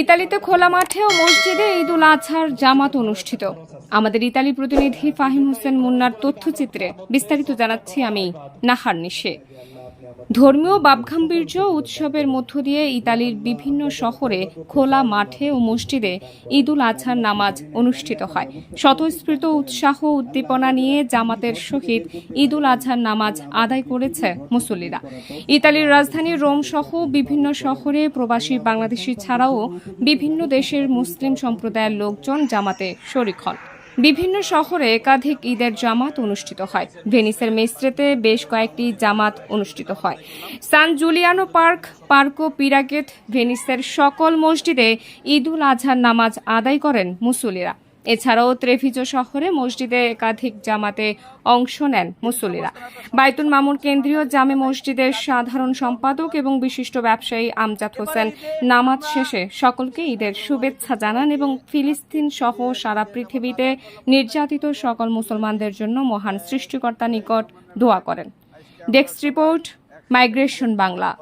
ইতালিতে খোলা মাঠে ও মসজিদে ঈদ উল আজহার জামাত অনুষ্ঠিত। আমাদের ইতালি প্রতিনিধি ফাহিম হোসেন মুন্নার তথ্যচিত্রে বিস্তারিত জানাচ্ছি আমি নাহার নিশে। ধর্মীয় বাবগাম্ভীর্য উৎসবের মধ্য দিয়ে ইতালির বিভিন্ন শহরে, খোলা মাঠে ও মসজিদে ঈদ উল আজহার নামাজ অনুষ্ঠিত হয়। স্বতঃস্ফূর্ত উৎসাহ উদ্দীপনা নিয়ে জামাতের সহিত ঈদ উল আজহার নামাজ আদায় করেছে মুসল্লিরা। ইতালির রাজধানী রোম সহ বিভিন্ন শহরে প্রবাসী বাংলাদেশি ছাড়াও বিভিন্ন দেশের মুসলিম সম্প্রদায়ের লোকজন জামাতে শরিক হন। বিভিন্ন শহরে একাধিক ঈদের জামাত অনুষ্ঠিত হয়। ভেনিসের মেস্ত্রেতে বেশ কয়েকটি জামাত অনুষ্ঠিত হয়। সান জুলিয়ানো পার্ক, পার্কো পিরাগেট ভেনিসের সকল মসজিদে ঈদুল আজহার নামাজ আদায় করেন মুসল্লিরা। এছাড়াও ত্রেভিজো শহরে মসজিদে একাধিক জামাতে অংশ নেন মুসল্লিরা। বাইতুল মামুন কেন্দ্রীয় জামে মসজিদের সাধারণ সম্পাদক এবং বিশিষ্ট ব্যবসায়ী আমজাদ হোসেন নামাজ শেষে সকলকে ঈদের শুভেচ্ছা জানান এবং ফিলিস্তিন সহ সারা পৃথিবীতে নির্যাতিত সকল মুসলমানদের জন্য মহান সৃষ্টিকর্তা নিকট দোয়া করেন। Desk report, migration Bangla.